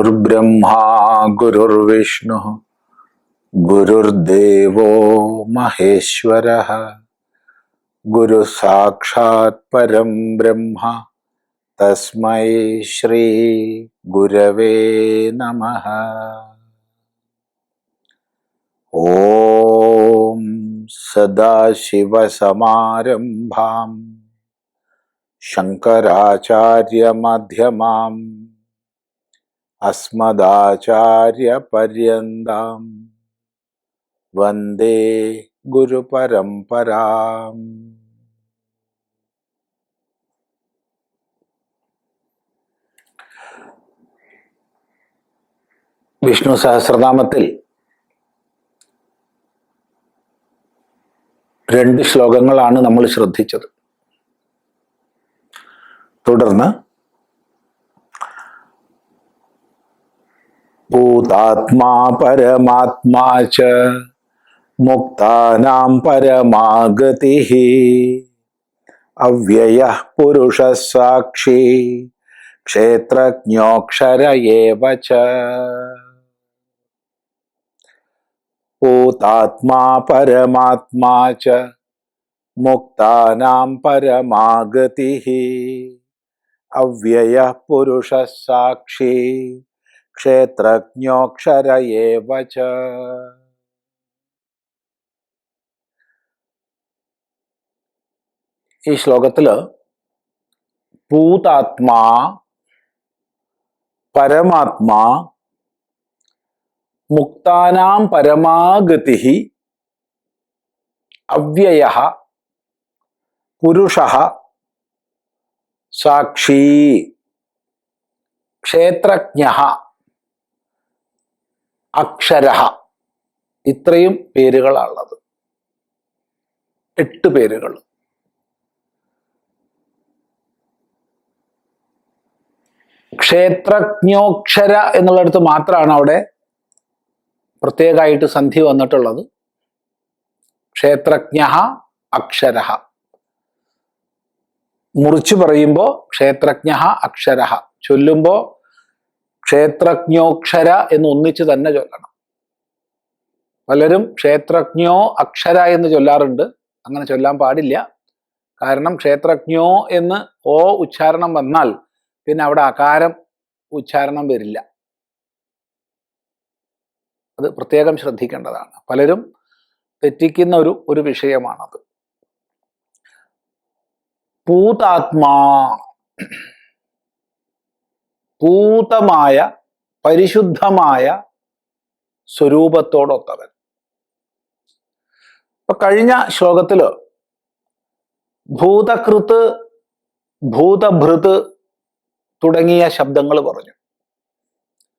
गुरुर्ब्रह्मा गुरुर्विष्णुः गुरुर्देवो महेश्वरः गुरुः साक्षात् परं ब्रह्म गुरवे नमः। ॐ सदाशिवसमारम्भाम् शङ्कराचार्यमध्यमाम् അസ്മദാചാര്യപര്യന്താം. വന്ദേ ഗുരുപരംപരാം വിഷ്ണു സഹസ്രനാമത്തിൽ രണ്ട് ശ്ലോകങ്ങളാണ് നമ്മൾ ശ്രദ്ധിച്ചത്. തുടർന്ന് ഭൂതാത്മാ പരമാത്മാ ച മുക്താനാം പരമാഗതി അവ്യയ പുരുഷ സാക്ഷി ക്ഷേത്രജ്ഞോക്ഷര ഏവ ച ഭൂതാത്മാ പരമാത്മാ ച മുക്താനാം പരമാഗതി അവ്യയ പുരുഷ സാക്ഷി ക്ഷേത്രജ്ഞോക്ഷര ഏവ ച ഈ ശ്ലോകത്തിൽ ഭൂതാത്മാ പരമാത്മാ മുക്താനാം പരമാഗതി അവ്യയ പുരുഷ സാക്ഷി ക്ഷേത്രജ്ഞ അക്ഷര ഇത്രയും പേരുകളാണുള്ളത്. എട്ട് പേരുകൾ. ക്ഷേത്രജ്ഞോക്ഷര എന്നുള്ളിടത്ത് മാത്രമാണ് അവിടെ പ്രത്യേകമായിട്ട് സന്ധി വന്നിട്ടുള്ളത്. ക്ഷേത്രജ്ഞ അക്ഷര മുറിച്ചു പറയുമ്പോൾ ക്ഷേത്രജ്ഞ അക്ഷര ചൊല്ലുമ്പോൾ ക്ഷേത്രജ്ഞോക്ഷര എന്ന് ഒന്നിച്ച് തന്നെ ചൊല്ലണം. പലരും ക്ഷേത്രജ്ഞോ അക്ഷര എന്ന് ചൊല്ലാറുണ്ട്. അങ്ങനെ ചൊല്ലാൻ പാടില്ല. കാരണം ക്ഷേത്രജ്ഞോ എന്ന് ഓ ഉച്ചാരണം വന്നാൽ പിന്നെ അവിടെ അകാരം ഉച്ചാരണം വരില്ല. അത് പ്രത്യേകം ശ്രദ്ധിക്കേണ്ടതാണ്. പലരും തെറ്റിക്കുന്ന ഒരു ഒരു വിഷയമാണത്. പൂതാത്മാ പൂതമായ പരിശുദ്ധമായ സ്വരൂപത്തോടൊത്തവൻ. ഇപ്പൊ കഴിഞ്ഞ ശ്ലോകത്തിൽ ഭൂതകൃത്ത് ഭൂതഭൃത് തുടങ്ങിയ ശബ്ദങ്ങൾ പറഞ്ഞു.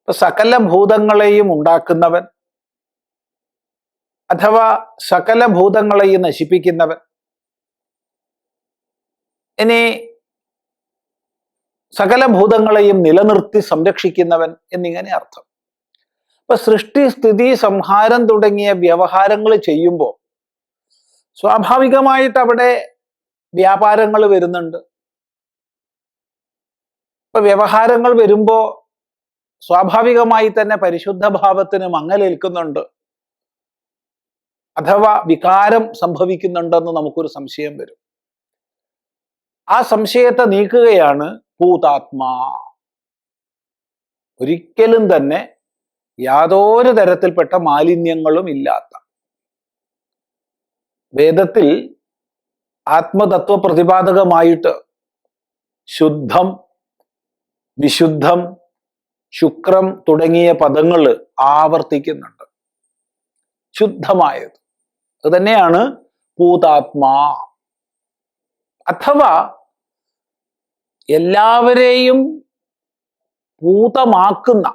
ഇപ്പൊ സകല ഭൂതങ്ങളെയും ഉണ്ടാക്കുന്നവൻ അഥവാ സകല ഭൂതങ്ങളെയും നശിപ്പിക്കുന്നവൻ ഇനി സകല ഭൂതങ്ങളെയും നിലനിർത്തി സംരക്ഷിക്കുന്നവൻ എന്നിങ്ങനെ അർത്ഥം. അപ്പൊ സൃഷ്ടി സ്ഥിതി സംഹാരം തുടങ്ങിയ വ്യവഹാരങ്ങൾ ചെയ്യുമ്പോൾ സ്വാഭാവികമായിട്ട് അവിടെ വ്യാപാരങ്ങൾ വരുന്നുണ്ട്. ഇപ്പൊ വ്യവഹാരങ്ങൾ വരുമ്പോ സ്വാഭാവികമായി തന്നെ പരിശുദ്ധ ഭാവത്തിന് മങ്ങലേൽക്കുന്നുണ്ട് അഥവാ വികാരം സംഭവിക്കുന്നുണ്ടെന്ന് നമുക്കൊരു സംശയം വരും. ആ സംശയത്തെ നീക്കുകയാണ് ഭൂതാത്മാ. ഒരിക്കലും തന്നെ യാതൊരു തരത്തിൽപ്പെട്ട മാലിന്യങ്ങളും ഇല്ലാത്ത. വേദത്തിൽ ആത്മതത്വ പ്രതിപാദകമായിട്ട് ശുദ്ധം വിശുദ്ധം ശുക്രം തുടങ്ങിയ പദങ്ങൾ ആവർത്തിക്കുന്നുണ്ട്. ശുദ്ധമായത്. അത് തന്നെയാണ് ഭൂതാത്മാ. അഥവാ എല്ലാവരെയും ഭൂതമാക്കുന്ന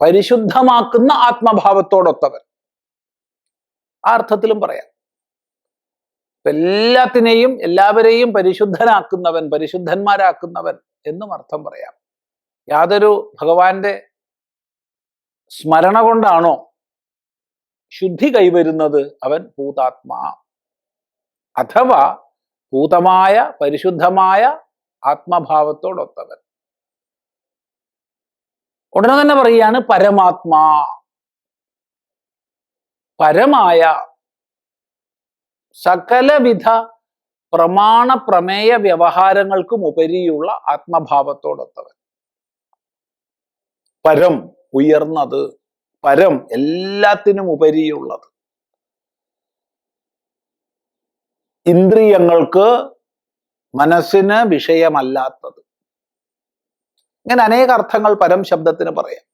പരിശുദ്ധമാക്കുന്ന ആത്മഭാവത്തോടൊത്തവൻ. ആ അർത്ഥത്തിലും പറയാം. എല്ലാത്തിനെയും എല്ലാവരെയും പരിശുദ്ധനാക്കുന്നവൻ പരിശുദ്ധന്മാരാക്കുന്നവൻ എന്നും അർത്ഥം പറയാം. യാതൊരു ഭഗവാന്റെ സ്മരണ കൊണ്ടാണോ ശുദ്ധി കൈവരുന്നത്? അവൻ ഭൂതാത്മാ. അഥവാ ഭൂതമായ പരിശുദ്ധമായ ആത്മഭാവത്തോടൊത്തവൻ. ഉടനെ തന്നെ പറയുകയാണ് പരമാത്മാ. പരമായ സകലവിധ പ്രമാണ പ്രമേയ വ്യവഹാരങ്ങൾക്കും ഉപരിയുള്ള ആത്മഭാവത്തോടൊത്തവൻ. പരം ഉയർന്നത് പരം എല്ലാത്തിനും ഉപരിയുള്ളത്. ഇന്ദ്രിയങ്ങൾക്ക് മനസ്സിന് വിഷയമല്ലാത്തത്. ഇങ്ങനെ അനേക അർത്ഥങ്ങൾ പരം ശബ്ദത്തിന് പറയാം.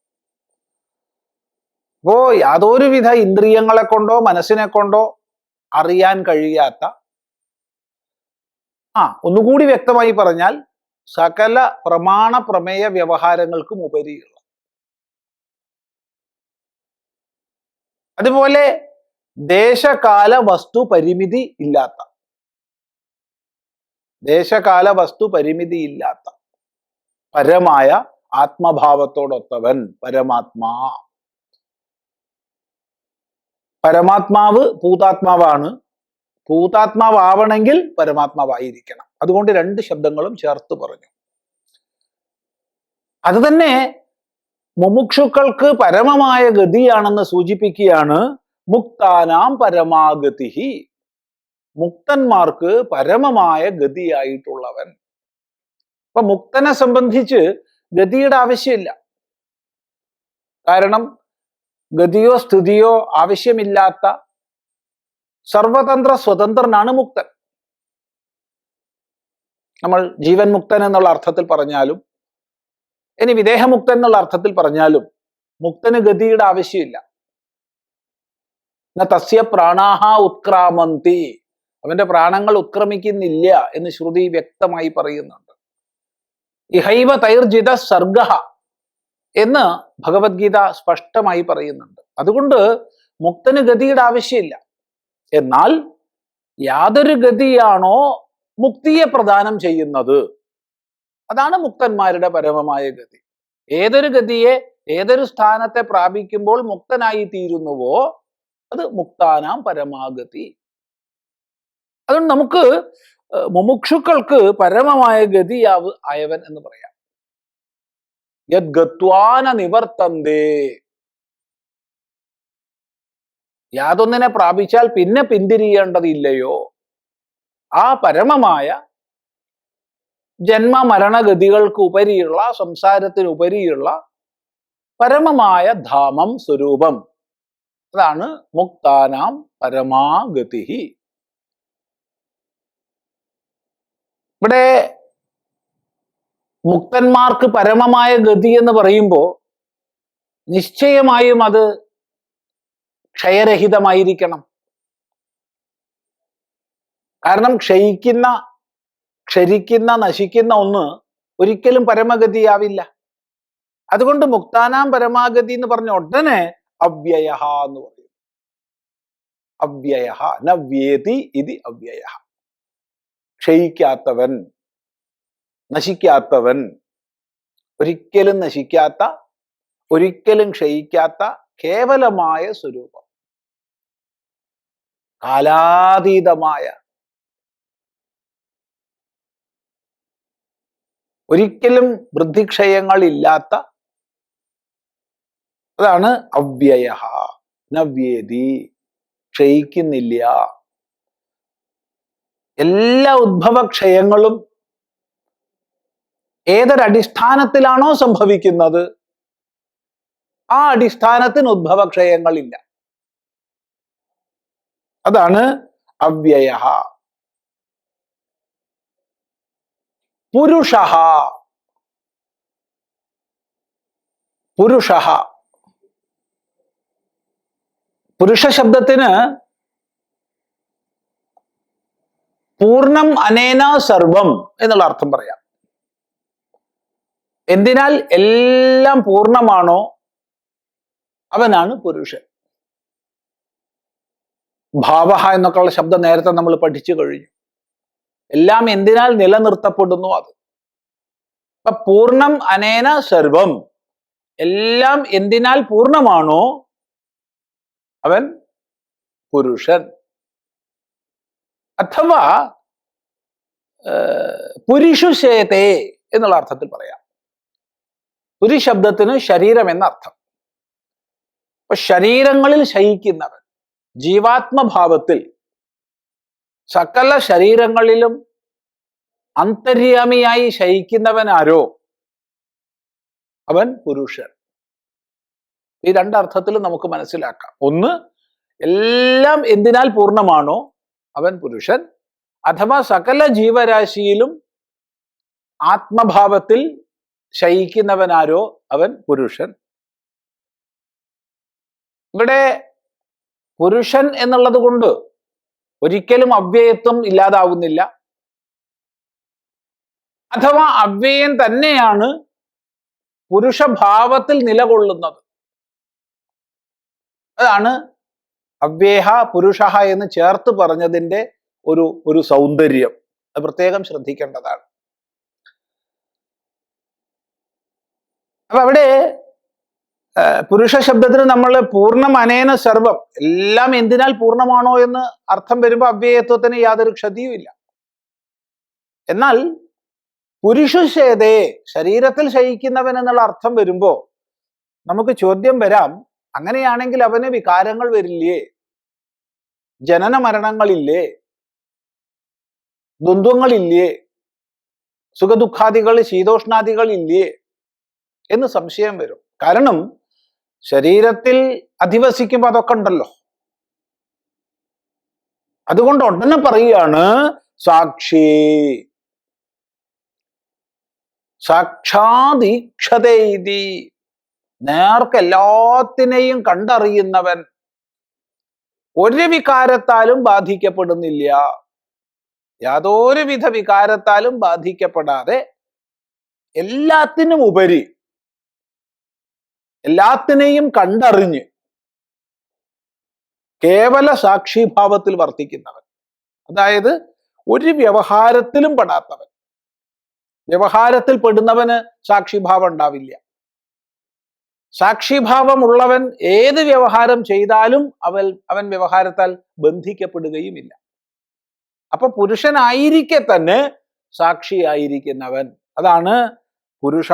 അപ്പോ യാതൊരുവിധ ഇന്ദ്രിയങ്ങളെ കൊണ്ടോ മനസ്സിനെ കൊണ്ടോ അറിയാൻ കഴിയാത്ത ആ ഒന്നുകൂടി വ്യക്തമായി പറഞ്ഞാൽ സകല പ്രമാണ പ്രമേയ വ്യവഹാരങ്ങൾക്കും ഉപരിയുള്ള. അതുപോലെ ദേശകാല വസ്തു പരിമിതി ഇല്ലാത്ത. ദേശകാല വസ്തു പരിമിതിയില്ലാത്ത പരമായ ആത്മഭാവത്തോടൊത്തവൻ പരമാത്മാ. പരമാത്മാവ് ഭൂതാത്മാവാണ്. ഭൂതാത്മാവാവണമെങ്കിൽ പരമാത്മാവായിരിക്കണം. അതുകൊണ്ട് രണ്ട് ശബ്ദങ്ങളും ചേർത്ത് പറഞ്ഞു. അത് തന്നെ മുമുക്ഷുക്കൾക്ക് പരമമായ ഗതിയാണെന്ന് സൂചിപ്പിക്കുകയാണ് മുക്താനാം പരമാഗതി മുക്തന്മാർക്ക് പരമമായ ഗതിയായിട്ടുള്ളവൻ. അപ്പൊ മുക്തനെ സംബന്ധിച്ച് ഗതിയുടെ ആവശ്യമില്ല. കാരണം ഗതിയോ സ്ഥിതിയോ ആവശ്യമില്ലാത്ത സർവതന്ത്ര സ്വതന്ത്രനാണ് മുക്തൻ. നമ്മൾ ജീവൻ മുക്തൻ എന്നുള്ള അർത്ഥത്തിൽ പറഞ്ഞാലും ഇനി വിദേഹമുക്തൻ എന്നുള്ള അർത്ഥത്തിൽ പറഞ്ഞാലും മുക്തന് ഗതിയുടെ ആവശ്യമില്ല. തസ്യ പ്രാണാഹ ഉത്ക്രാമന്തി. അവന്റെ പ്രാണങ്ങൾ ഉത്ക്രമിക്കുന്നില്ല എന്ന് ശ്രുതി വ്യക്തമായി പറയുന്നുണ്ട്. ഇഹൈവ തൈർജിത സർഗ എന്ന് ഭഗവത്ഗീത സ്പഷ്ടമായി പറയുന്നുണ്ട്. അതുകൊണ്ട് മുക്തന് ഗതിയുടെ ആവശ്യമില്ല. എന്നാൽ യാതൊരു ഗതിയാണോ മുക്തിയെ പ്രദാനം ചെയ്യുന്നത്? അതാണ് മുക്തന്മാരുടെ പരമമായ ഗതി. ഏതൊരു ഗതിയെ ഏതൊരു സ്ഥാനത്തെ പ്രാപിക്കുമ്പോൾ മുക്തനായി തീരുന്നുവോ അത് മുക്താനാം പരമാഗതി അതുകൊണ്ട് നമുക്ക് മുമുക്ഷുക്കൾക്ക് പരമമായ ഗതിയാവ് അയവൻ എന്ന് പറയാം. യദ്ഗത്വാന നിവർത്തന്തേ. യാതൊന്നിനെ പ്രാപിച്ചാൽ പിന്നെ പിന്തിരിയേണ്ടതില്ലയോ? ആ പരമമായ ജന്മ മരണഗതികൾക്ക് ഉപരിയുള്ള സംസാരത്തിനുപരിയുള്ള പരമമായ ധാമം സ്വരൂപം. അതാണ് മുക്താനാം പരമാഗതി ഇവിടെ മുക്തന്മാർക്ക് പരമമായ ഗതി എന്ന് പറയുമ്പോൾ നിശ്ചയമായും അത് ക്ഷയരഹിതമായിരിക്കണം. കാരണം ക്ഷയിക്കുന്ന ക്ഷരിക്കുന്ന നശിക്കുന്ന ഒന്ന് ഒരിക്കലും പരമഗതിയാവില്ല. അതുകൊണ്ട് മുക്താനാം പരമാഗതി എന്ന് പറഞ്ഞ ഉടനെ അവ്യയഹ എന്ന് പറയും. അവ്യയഹ നവ്യേതി ഇത് അവ്യയ ക്ഷയിക്കാത്തവൻ നശിക്കാത്തവൻ ഒരിക്കലും നശിക്കാത്ത ഒരിക്കലും ക്ഷയിക്കാത്ത കേവലമായ സ്വരൂപം. കാലാതീതമായ. ഒരിക്കലും വൃദ്ധിക്ഷയങ്ങളില്ലാത്ത. അതാണ് അവ്യയ നവ്യേതി ക്ഷയിക്കുന്നില്ല. എല്ലാ ഉദ്ഭവക്ഷയങ്ങളും ഏതൊരടിസ്ഥാനത്തിലാണോ സംഭവിക്കുന്നത് ആ അടിസ്ഥാനത്തിന് ഉദ്ഭവക്ഷയങ്ങളില്ല അതാണ് അവ്യയ. പുരുഷ. പുരുഷ. പുരുഷ ശബ്ദത്തിന് പൂർണം അനേന സർവം എന്നുള്ള അർത്ഥം പറയാം. എന്തിനാൽ എല്ലാം പൂർണമാണോ? അവനാണ് പുരുഷൻ. ഭാവഹ എന്നൊക്കെയുള്ള ശബ്ദം നേരത്തെ നമ്മൾ പഠിച്ചു കഴിഞ്ഞു. എല്ലാം എന്തിനാൽ നിലനിർത്തപ്പെടുന്നു അത്. അപ്പൊ പൂർണം അനേന സർവം. എല്ലാം എന്തിനാൽ പൂർണമാണോ? അവൻ പുരുഷൻ. അഥവാ പുരുഷുശേതേ എന്നുള്ള അർത്ഥത്തിൽ പറയാം. ഒരു ശബ്ദത്തിന് ശരീരം എന്നർത്ഥം. അപ്പൊ ശരീരങ്ങളിൽ ശയിക്കുന്നവൻ ജീവാത്മഭാവത്തിൽ സകല ശരീരങ്ങളിലും അന്തര്യാമിയായി ശയിക്കുന്നവനാരോ? അവൻ പുരുഷൻ. ഈ രണ്ടർത്ഥത്തിലും നമുക്ക് മനസ്സിലാക്കാം. ഒന്ന് എല്ലാം എന്തിനാൽ പൂർണമാണോ? അവൻ പുരുഷൻ. അഥവാ സകല ജീവരാശിയിലും ആത്മഭാവത്തിൽ ശയിക്കുന്നവനാരോ അവൻ പുരുഷൻ. ഇവിടെ പുരുഷൻ എന്നുള്ളത് കൊണ്ട് ഒരിക്കലും അവ്യയത്വം ഇല്ലാതാവുന്നില്ല. അഥവാ അവ്യയം തന്നെയാണ് പുരുഷഭാവത്തിൽ നിലകൊള്ളുന്നത്. അതാണ് അവ്യേഹ പുരുഷ എന്ന് ചേർത്ത് പറഞ്ഞതിന്റെ ഒരു ഒരു സൗന്ദര്യം. അത് പ്രത്യേകം ശ്രദ്ധിക്കേണ്ടതാണ്. അപ്പൊ അവിടെ പുരുഷ ശബ്ദത്തിന് നമ്മൾ പൂർണം അനേന സർവം എല്ലാം എന്തിനാൽ പൂർണമാണോ എന്ന് അർത്ഥം വരുമ്പോൾ അവ്യയത്വത്തിന് യാതൊരു ക്ഷതിയും ഇല്ല. എന്നാൽ പുരുഷേതയെ ശരീരത്തിൽ ശയിക്കുന്നവൻ എന്നുള്ള അർത്ഥം വരുമ്പോ നമുക്ക് ചോദ്യം വരാം അങ്ങനെയാണെങ്കിൽ അവന് വികാരങ്ങൾ വരില്ലേ? ജനന മരണങ്ങളില്ലേ? ദ്വന്ദ്വങ്ങളില്ലേ? സുഖദുഃഖാദികൾ ശീതോഷ്ണാദികൾ ഇല്ലേ എന്ന് സംശയം വരും. കാരണം ശരീരത്തിൽ അധിവസിക്കുമ്പോൾ അതൊക്കെ ഉണ്ടല്ലോ. അതുകൊണ്ട് ഉടനെ പറയുകയാണ് സാക്ഷി. സാക്ഷാദീക്ഷതൈതി നേർക്ക് എല്ലാത്തിനെയും കണ്ടറിയുന്നവൻ ഒരു വികാരത്താലും ബാധിക്കപ്പെടുന്നില്ല. യാതൊരു വിധ വികാരത്താലും ബാധിക്കപ്പെടാതെ എല്ലാത്തിനും ഉപരി എല്ലാത്തിനെയും കണ്ടറിഞ്ഞ് കേവല സാക്ഷിഭാവത്തിൽ വർത്തിക്കുന്നവൻ. അതായത് ഒരു വ്യവഹാരത്തിലും പെടാത്തവൻ. വ്യവഹാരത്തിൽ പെടുന്നവന് സാക്ഷിഭാവം ഉണ്ടാവില്ല. സാക്ഷിഭാവമുള്ളവൻ ഏത് വ്യവഹാരം ചെയ്താലും അവൻ അവൻ വ്യവഹാരത്താൽ ബന്ധിക്കപ്പെടുകയുമില്ല. അപ്പൊ പുരുഷനായിരിക്കെ തന്നെ സാക്ഷിയായിരിക്കുന്നവൻ. അതാണ് പുരുഷ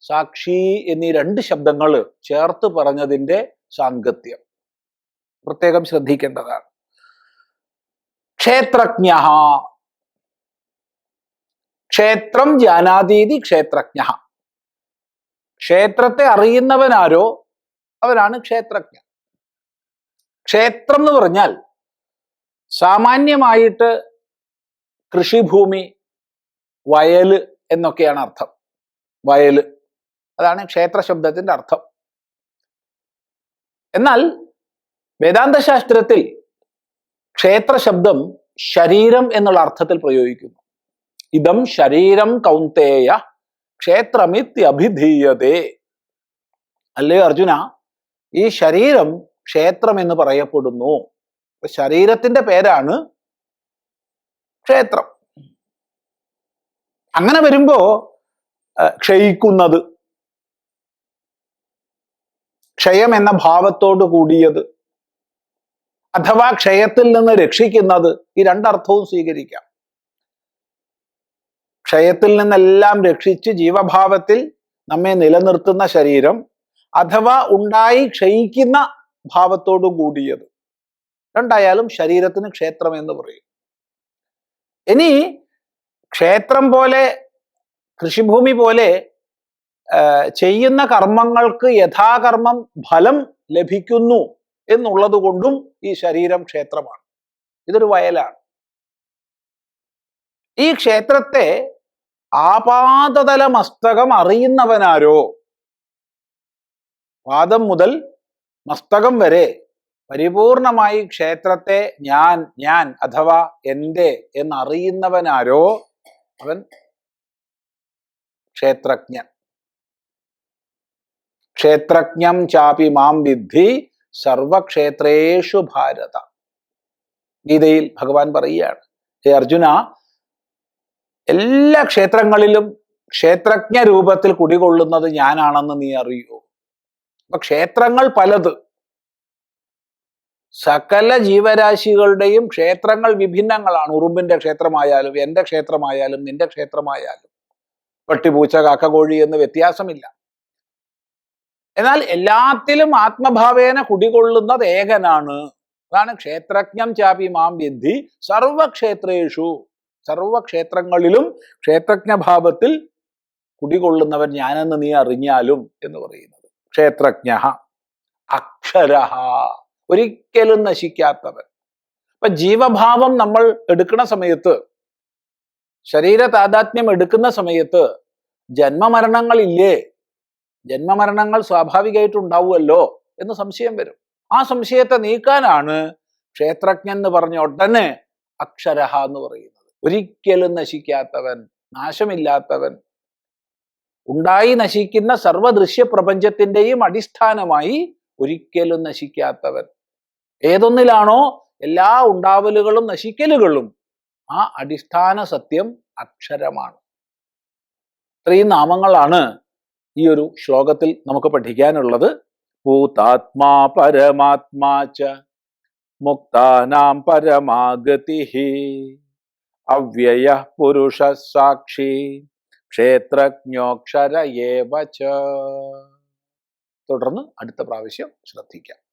സാക്ഷി എന്നീ രണ്ട് ശബ്ദങ്ങൾ ചേർത്ത് പറഞ്ഞതിന്റെ സാങ്കത്യം. പ്രത്യേകം ശ്രദ്ധിക്കേണ്ടതാണ്. ക്ഷേത്രജ്ഞ. ക്ഷേത്രം ജാനാതീതി ക്ഷേത്രജ്ഞ. ക്ഷേത്രത്തെ അറിയുന്നവനാരോ അവനാണ് ക്ഷേത്രജ്ഞ ക്ഷേത്രം എന്ന് പറഞ്ഞാൽ സാമാന്യമായിട്ട് കൃഷിഭൂമി വയൽ എന്നൊക്കെയാണ് അർത്ഥം. വയൽ. അതാണ് ക്ഷേത്ര ശബ്ദത്തിന്റെ അർത്ഥം. എന്നാൽ വേദാന്ത ശാസ്ത്രത്തിൽ ക്ഷേത്ര ശബ്ദം ശരീരം എന്നുള്ള അർത്ഥത്തിൽ പ്രയോഗിക്കുന്നു. ഇതം ശരീരം കൗന്തേയ ക്ഷേത്രമിത്യഭിധീയതേ. അല്ലേ അർജുന? ഈ ശരീരം ക്ഷേത്രം എന്ന് പറയപ്പെടുന്നു. ശരീരത്തിന്റെ പേരാണ് ക്ഷേത്രം. അങ്ങനെ വരുമ്പോ ക്ഷയിക്കുന്നത്. ക്ഷയം എന്ന ഭാവത്തോട് കൂടിയത്. അഥവാ ക്ഷയത്തിൽ നിന്ന് രക്ഷിക്കുന്നത്. ഈ രണ്ടർത്ഥവും സ്വീകരിക്കാം. ക്ഷയത്തിൽ നിന്നെല്ലാം രക്ഷിച്ച് ജീവഭാവത്തിൽ നമ്മെ നിലനിർത്തുന്ന ശരീരം അഥവാ ഉണ്ടായി ക്ഷയിക്കുന്ന ഭാവത്തോടു കൂടിയത്. രണ്ടായാലും ശരീരത്തിന് ക്ഷേത്രം എന്ന് പറയും. ഇനി ക്ഷേത്രം പോലെ കൃഷിഭൂമി പോലെ ചെയ്യുന്ന കർമ്മങ്ങൾക്ക് യഥാകർമ്മം ഫലം ലഭിക്കുന്നു എന്നുള്ളത് കൊണ്ടും ഈ ശരീരം ക്ഷേത്രമാണ്. ഇതൊരു വയലാണ്. ഈ ക്ഷേത്രത്തെ ആപാദതല മസ്തകം അറിയുന്നവനാരോ? പാദം മുതൽ മസ്തകം വരെ പരിപൂർണമായി ക്ഷേത്രത്തെ ഞാൻ ഞാൻ അഥവാ എന്റെ എന്നറിയുന്നവനാരോ? അവൻ ക്ഷേത്രജ്ഞൻ ക്ഷേത്രജ്ഞം ചാപി മാം വിദ്ധി സർവക്ഷേത്രേഷു ഭാരത. ഗീതയിൽ ഭഗവാൻ പറയുകയാണ് ഹേ അർജുന എല്ലാ ക്ഷേത്രങ്ങളിലും ക്ഷേത്രജ്ഞ രൂപത്തിൽ കുടികൊള്ളുന്നത് ഞാനാണെന്ന് നീ അറിയോ? അപ്പൊ ക്ഷേത്രങ്ങൾ പലത്. സകല ജീവരാശികളുടെയും ക്ഷേത്രങ്ങൾ വിഭിന്നങ്ങളാണ്. ഉറുമ്പിന്റെ ക്ഷേത്രമായാലും എന്റെ ക്ഷേത്രമായാലും നിന്റെ ക്ഷേത്രമായാലും. പട്ടിപൂച്ച കാക്കകോഴി എന്ന് വ്യത്യാസമില്ല. എന്നാൽ എല്ലാത്തിലും ആത്മഭാവേന കുടികൊള്ളുന്നത് ഏകനാണ്. അതാണ് ക്ഷേത്രജ്ഞം ചാപി മാം വിദ്ധി സർവക്ഷേത്രേഷു. സർവക്ഷേത്രങ്ങളിലും ക്ഷേത്രജ്ഞഭാവത്തിൽ കുടികൊള്ളുന്നവൻ ഞാനെന്ന് നീ അറിഞ്ഞാലും എന്ന് പറയുന്നത്. ക്ഷേത്രജ്ഞ അക്ഷര ഒരിക്കലും നശിക്കാത്തവൻ. അപ്പൊ ജീവഭാവം നമ്മൾ എടുക്കുന്ന സമയത്ത് ശരീര താതാത്മ്യം എടുക്കുന്ന സമയത്ത് ജന്മമരണങ്ങൾ ജന്മമരണങ്ങളില്ലേ ജന്മമരണങ്ങൾ സ്വാഭാവികമായിട്ട് ഉണ്ടാവുമല്ലോ എന്ന് സംശയം വരും. ആ സംശയത്തെ നീക്കാനാണ് ക്ഷേത്രജ്ഞൻ എന്ന് പറഞ്ഞ ഉടനെ അക്ഷരഹ എന്ന് പറയുന്നത്. ഒരിക്കലും നശിക്കാത്തവൻ നാശമില്ലാത്തവൻ ഉണ്ടായി നശിക്കുന്ന സർവദൃശ്യ പ്രപഞ്ചത്തിന്റെയും അടിസ്ഥാനമായി ഒരിക്കലും നശിക്കാത്തവൻ. ഏതൊന്നിലാണോ എല്ലാ ഉണ്ടാവലുകളും നശിക്കലുകളും ആ അടിസ്ഥാന സത്യം അക്ഷരമാണ്. ഇത്രയും നാമങ്ങളാണ് ഈ ഒരു ശ്ലോകത്തിൽ നമുക്ക് പഠിക്കാനുള്ളത്. ഭൂതാത്മാ പരമാത്മാ ച മുക്താനാം പരമാഗതി. അവ്യയ പുരുഷ സാക്ഷി ക്ഷേത്രജ്ഞോക്ഷര തുടർന്ന് അടുത്ത പ്രാവശ്യം ശ്രദ്ധിക്കാം.